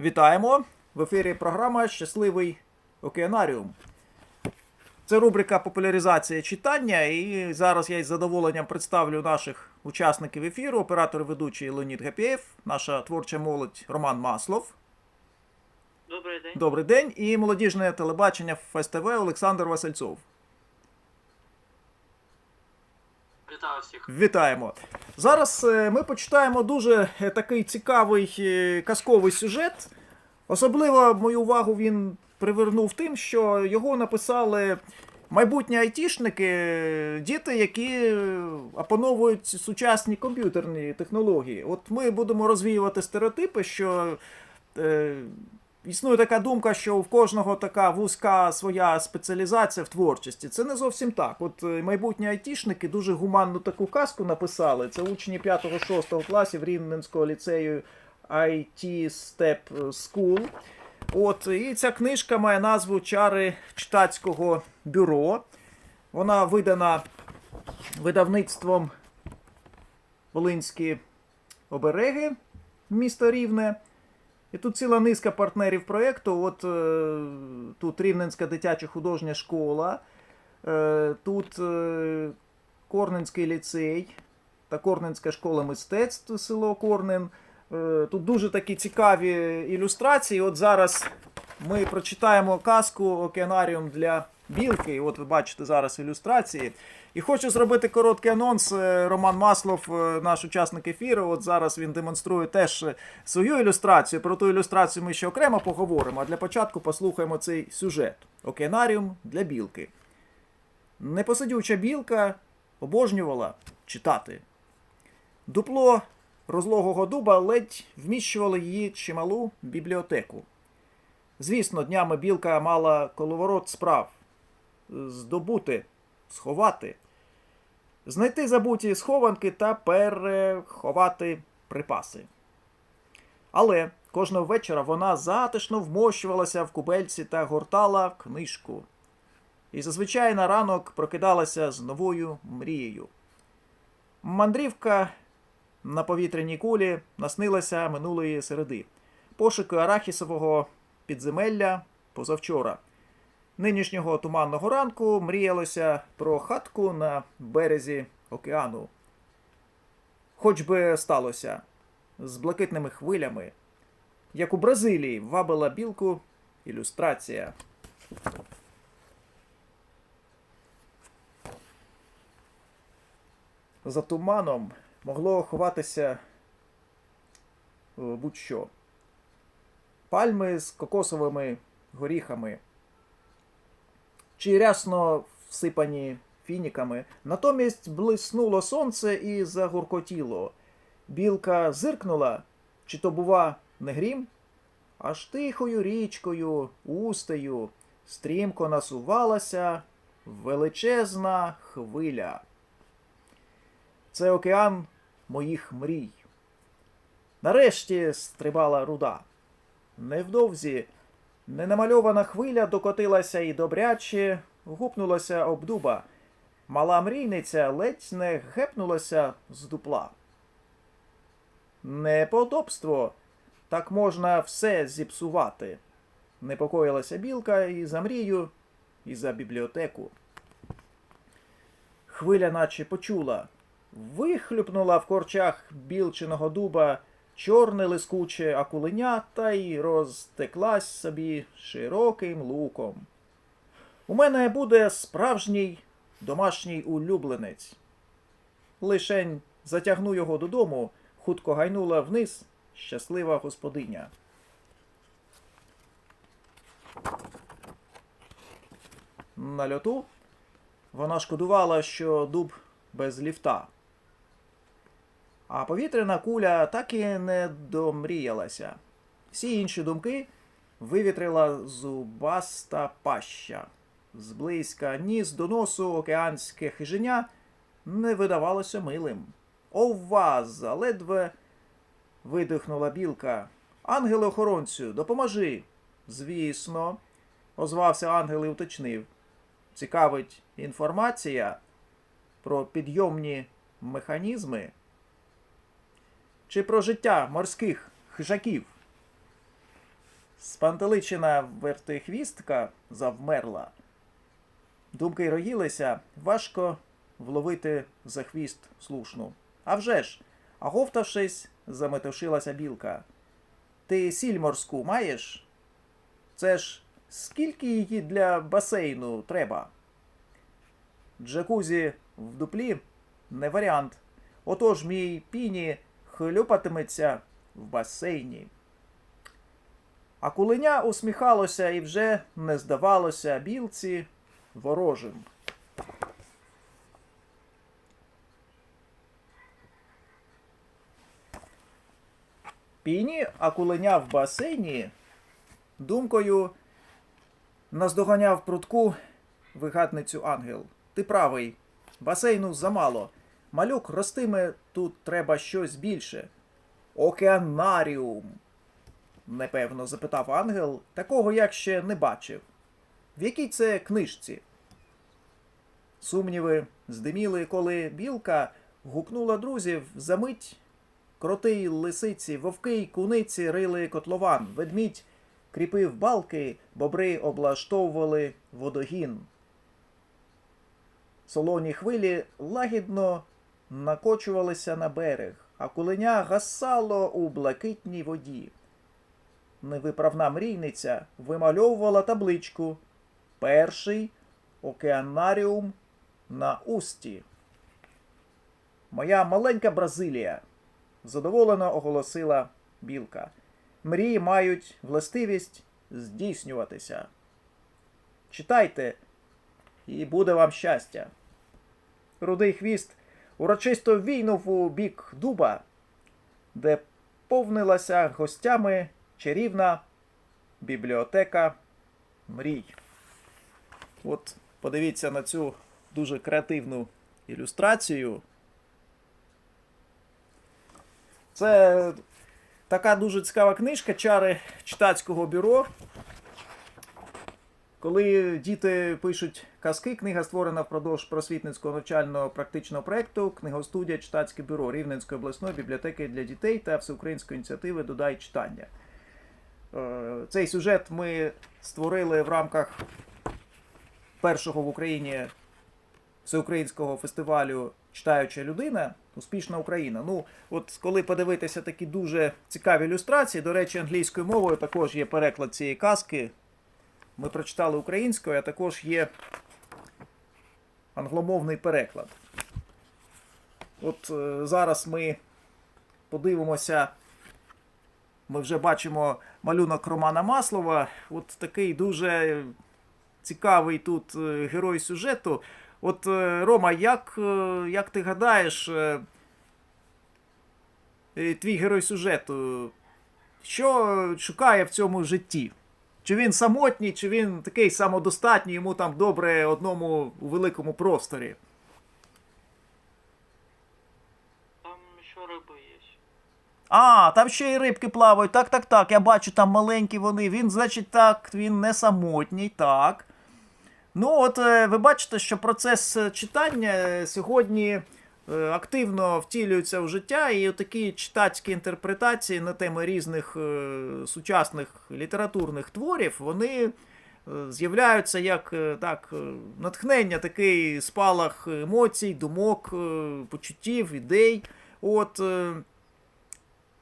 Вітаємо! В ефірі програма Щасливий океанаріум. Це рубрика популяризація читання, і зараз я із задоволенням представлю наших учасників ефіру, оператор ведучий Леонід Гапєєв, наша творча молодь Роман Маслов. Добрий день. Добрий день, і молодіжне телебачення ФСТВ Олександр Васильцов. Вітаю всіх. Вітаємо. Зараз е, ми почитаємо дуже е, такий цікавий е, казковий сюжет. Особливо мою увагу він привернув тим, що його написали майбутні айтішники, діти, які опановують сучасні комп'ютерні технології. От ми будемо розвіювати стереотипи, що. Існує така думка, що в кожного така вузька своя спеціалізація в творчості. Це не зовсім так. От е, майбутні айтішники дуже гуманну таку казку написали. Це учні 5-6 класів Рівненського ліцею IT Step School. От, і ця книжка має назву Чари читацького бюро. Вона видана видавництвом Волинські обереги, місто Рівне. І тут ціла низка партнерів проєкту. От е, тут Рівненська дитяча художня школа, е, тут е, Корненський ліцей та Корненська школа мистецтв село Корнен. Тут дуже такі цікаві ілюстрації. От зараз ми прочитаємо казку Океанаріум для білки. І От ви бачите зараз ілюстрації. І хочу зробити короткий анонс. Е, Роман Маслов, е, наш учасник ефіру. От зараз він демонструє теж е, свою ілюстрацію. Про ту ілюстрацію ми ще окремо поговоримо. А для початку послухаємо цей сюжет: Океанаріум для білки. Непосидюча білка обожнювала читати. Дупло розлогого дуба ледь вміщувало її чималу бібліотеку. Звісно, днями білка мала коловорот справ здобути, сховати, знайти забуті схованки та переховати припаси. Але кожного вечора вона затишно вмощувалася в кубельці та гортала книжку. І зазвичай на ранок прокидалася з новою мрією. Мандрівка на повітряній кулі наснилася минулої середи. Пошуки арахісового підземелля позавчора. Нинішнього туманного ранку мріялося про хатку на березі океану. Хоч би сталося з блакитними хвилями, як у Бразилії вабила білку ілюстрація. За туманом могло ховатися е, будь-що. Пальми з кокосовими горіхами, чи рясно всипані фініками. Натомість блиснуло сонце і загуркотіло. Білка зиркнула, чи то, бува, не грім? Аж тихою річкою, устею, стрімко насувалася величезна хвиля. Це океан моїх мрій. Нарешті стрибала руда. Невдовзі ненамальована хвиля докотилася і добряче гупнулася об дуба. Мала мрійниця ледь не гепнулася з дупла. Неподобство. Так можна все зіпсувати. Непокоїлася білка і за мрію, і за бібліотеку. Хвиля наче почула. Вихлюпнула в корчах білчиного дуба чорне лискуче акуленя та й розтеклась собі широким луком. У мене буде справжній домашній улюбленець. Лишень затягну його додому, хутко гайнула вниз щаслива господиня. На льоту вона шкодувала, що дуб без ліфта. А повітряна куля так і не домріялася. Всі інші думки вивітрила зубаста паща. Зблизька ніс до носу океанське хиженя не видавалося милим. Ова! заледве видихнула білка. Ангеле охоронцю, допоможи. Звісно, озвався ангел і уточнив. Цікавить інформація про підйомні механізми чи про життя морських хижаків. Спантеличена вертихвістка завмерла. Думки роїлися, важко вловити за хвіст слушну. А вже ж, а говтавшись, заметушилася білка. Ти сіль морську маєш? Це ж скільки її для басейну треба? Джакузі в дуплі не варіант. Отож мій піні хлюпатиметься в басейні. А куленя усміхалося і вже не здавалося білці ворожим. Піні, а куленя в басейні думкою наздоганяв прутку вигадницю ангел. Ти правий, басейну замало. Малюк ростиме тут треба щось більше. Океанаріум. непевно запитав ангел, такого як ще не бачив. В якій це книжці? Сумніви здиміли, коли білка гукнула друзів за мить. Кроти лисиці, вовки й куниці рили котлован, ведмідь кріпив балки, бобри облаштовували водогін. Солоні хвилі лагідно накочувалися на берег, а куленя гасало у блакитній воді. Невиправна мрійниця вимальовувала табличку Перший океанаріум на усті. Моя маленька Бразилія, задоволено оголосила білка. Мрії мають властивість здійснюватися. Читайте, і буде вам щастя. Рудий хвіст урочисто війнув у бік дуба, де повнилася гостями чарівна бібліотека мрій. От подивіться на цю дуже креативну ілюстрацію. Це така дуже цікава книжка Чари читацького бюро. Коли діти пишуть казки, книга створена впродовж просвітницького навчального практичного проєкту Книгостудія Читацьке бюро Рівненської обласної бібліотеки для дітей та всеукраїнської ініціативи Додай читання. Е, Цей сюжет ми створили в рамках першого в Україні всеукраїнського фестивалю Читаюча людина, успішна Україна. Ну, от коли подивитися такі дуже цікаві ілюстрації, до речі, англійською мовою також є переклад цієї казки. Ми прочитали українською, а також є англомовний переклад. От е, зараз ми подивимося. Ми вже бачимо малюнок Романа Маслова. От такий дуже цікавий тут е, герой сюжету. От, е, Рома, як, як ти гадаєш, твій герой сюжету, що шукає в цьому житті? Чи він самотній, чи він такий самодостатній, йому там добре одному у великому просторі? Там ще риби є. А, там ще й рибки плавають. Так, так, так. Я бачу, там маленькі вони. Він, значить, так, він не самотній, так. Ну, от е, ви бачите, що процес е, читання е, сьогодні активно втілюється в життя, і такі читацькі інтерпретації на теми різних е, сучасних літературних творів, вони е, з'являються як е, так, е, натхнення, такий спалах емоцій, думок, е, почуттів, ідей. От. е,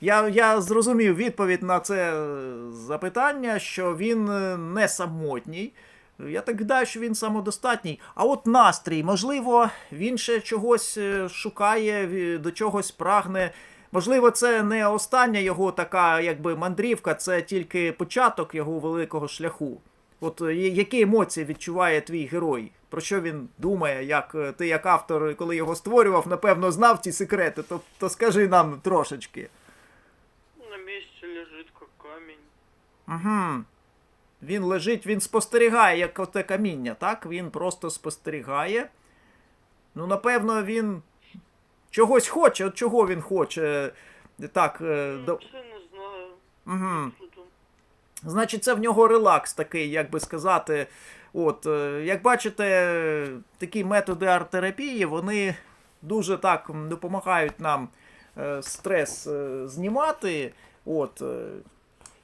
я, я зрозумів відповідь на це е, запитання, що він е, не самотній. Я так гадаю, що він самодостатній. А от настрій, можливо, він ще чогось е, шукає, до чогось прагне. Можливо, це не остання його така, якби мандрівка, це тільки початок його великого шляху. От е, які емоції відчуває твій герой? Про що він думає, як е, ти, як автор, коли його створював, напевно, знав ці секрети, то, то скажи нам трошечки. На місці лежить як камінь. Угу. Він лежить, він спостерігає, як оте каміння, так? Він просто спостерігає. Ну, напевно, він чогось хоче. От чого він хоче. Так, е, Ну, до... Це не знаю. угу. Значить, це в нього релакс такий, як би сказати. От, е, як бачите, такі методи арт-терапії, вони дуже так допомагають нам е, стрес знімати. От,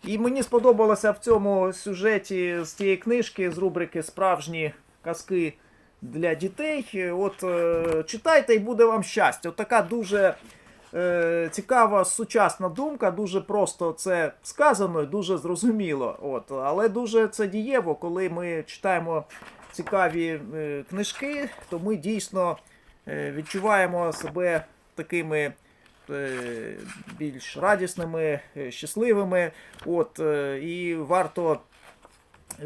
І мені сподобалося в цьому сюжеті з цієї книжки з рубрики Справжні казки для дітей. От е, читайте і буде вам щастя. От така дуже е, цікава сучасна думка, дуже просто це сказано і дуже зрозуміло. От, але дуже це дієво, коли ми читаємо цікаві е, книжки, то ми дійсно е, відчуваємо себе такими більш радісними, е, щасливими. От, е, і варто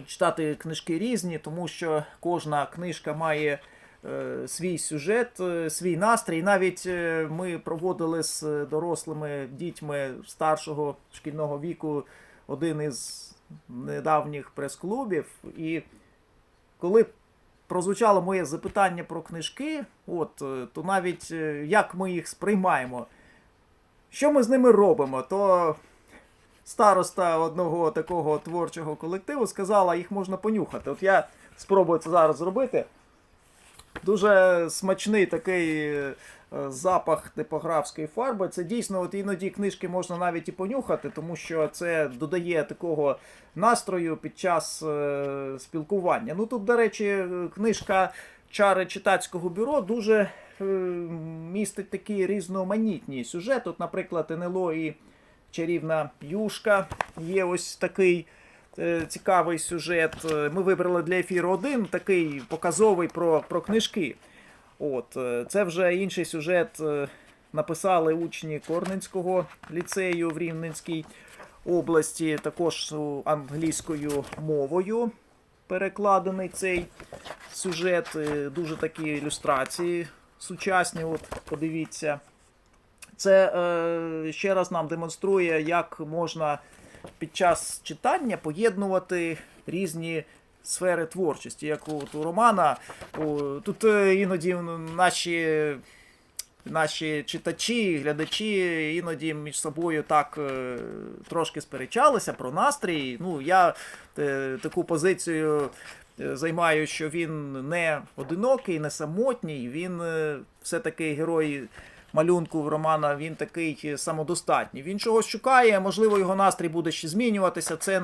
читати книжки різні, тому що кожна книжка має е, свій сюжет, е, свій настрій. Навіть е, ми проводили з дорослими дітьми старшого шкільного віку один із недавніх прес-клубів. І коли прозвучало моє запитання про книжки, от, е, то навіть е, як ми їх сприймаємо, що ми з ними робимо, то староста одного такого творчого колективу сказала, їх можна понюхати. От я спробую це зараз зробити. Дуже смачний такий е, запах типографської фарби. Це дійсно, от іноді книжки можна навіть і понюхати, тому що це додає такого настрою під час е, спілкування. Ну тут, до речі, книжка Чари читацького бюро дуже містить такі різноманітні сюжети. От, наприклад, НЛО і чарівна юшка. Є ось такий е, цікавий сюжет. Е, Ми вибрали для ефіру один, такий показовий про, про книжки. От, е, це вже інший сюжет е, написали учні Корненського ліцею в Рівненській області, також е, англійською мовою перекладений цей сюжет. Е, Дуже такі ілюстрації сучасні. От, подивіться. Це е, ще раз нам демонструє, як можна під час читання поєднувати різні сфери творчості. Як от у Романа, о, тут е, іноді наші, наші читачі, глядачі іноді між собою так е, трошки сперечалися про настрій. Ну, я е, таку позицію е, займаю, що він не одинокий, не самотній, він е, все-таки герой малюнку Романа, він такий самодостатній. Він чогось шукає, можливо, його настрій буде ще змінюватися. Це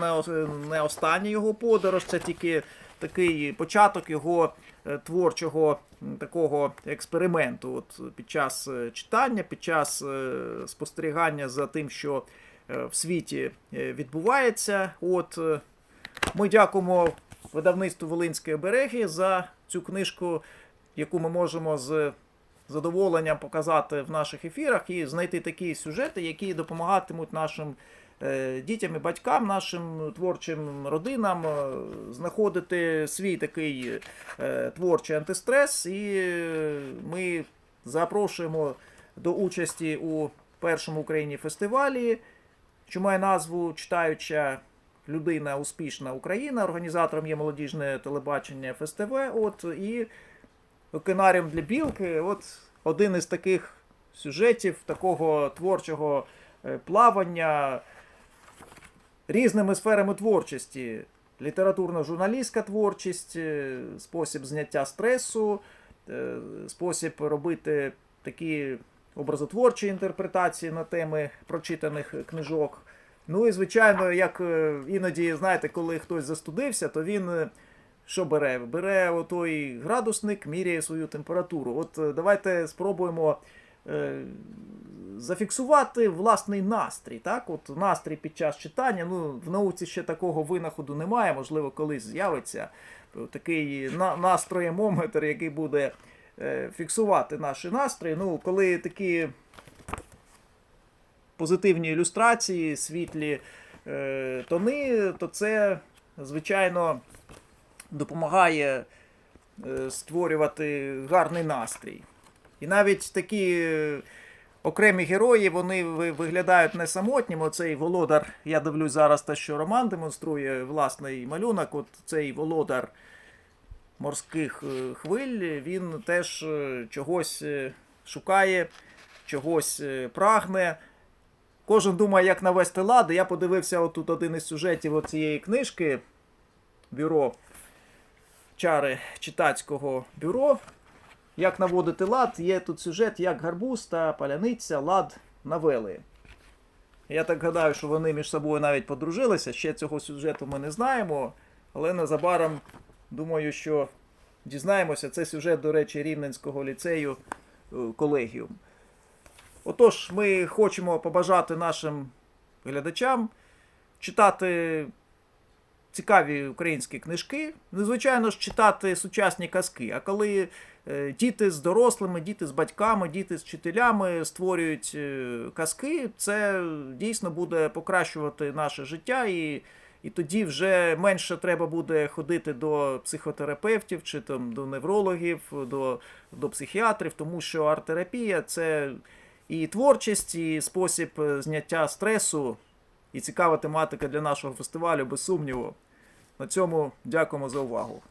не, остання його подорож, це тільки такий початок його е, творчого такого експерименту. От під час е, читання, під час е, спостерігання за тим, що е, в світі е, відбувається. От е, ми дякуємо видавництву Волинської береги за цю книжку, яку ми можемо з задоволенням показати в наших ефірах і знайти такі сюжети, які допомагатимуть нашим е, дітям і батькам, нашим творчим родинам е, знаходити свій такий е, творчий антистрес. І ми запрошуємо до участі у першому Україні фестивалі, що має назву Читаюча людина успішна Україна. Організатором є молодіжне телебачення ФСТВ. От і окинарем для білки. От один із таких сюжетів такого творчого е, плавання різними сферами творчості. Літературно-журналістська творчість, е, спосіб зняття стресу, е, спосіб робити такі образотворчі інтерпретації на теми прочитаних книжок. Ну і звичайно, як е, іноді, знаєте, коли хтось застудився, то він е, що бере? Бере отой градусник, міряє свою температуру. От е, давайте спробуємо е, зафіксувати власний настрій. Так? От настрій під час читання. Ну, в науці ще такого винаходу немає, можливо, колись з'явиться такий на- настроємометр, який буде фіксувати наші настрої. Ну, коли такі позитивні ілюстрації, світлі е, тони, то це, звичайно, допомагає е, створювати гарний настрій. І навіть такі е, окремі герої, вони виглядають не самотніми. Оцей володар, я дивлюсь зараз те, що Роман демонструє власний малюнок. От цей володар морських е, хвиль, він теж е, чогось шукає, чогось прагне. Кожен думає, як навести лад. Я подивився отут один із сюжетів цієї книжки бюро чари читацького бюро. Як наводити лад, є тут сюжет, як гарбуз та паляниця лад навели. Я так гадаю, що вони між собою навіть подружилися. Ще цього сюжету ми не знаємо. Але незабаром думаю, що дізнаємося. Це сюжет, до речі, Рівненського ліцею е, колегіум. Отож, ми хочемо побажати нашим глядачам читати цікаві українські книжки, незвичайно ж читати сучасні казки. А коли е, діти з дорослими, діти з батьками, діти з вчителями створюють е, казки, це дійсно буде покращувати наше життя, і, і тоді вже менше треба буде ходити до психотерапевтів чи там до неврологів, до, до психіатрів, тому що арт-терапія це і творчість, і спосіб е, зняття стресу, і цікава тематика для нашого фестивалю, без сумніву. На цьому дякуємо за увагу.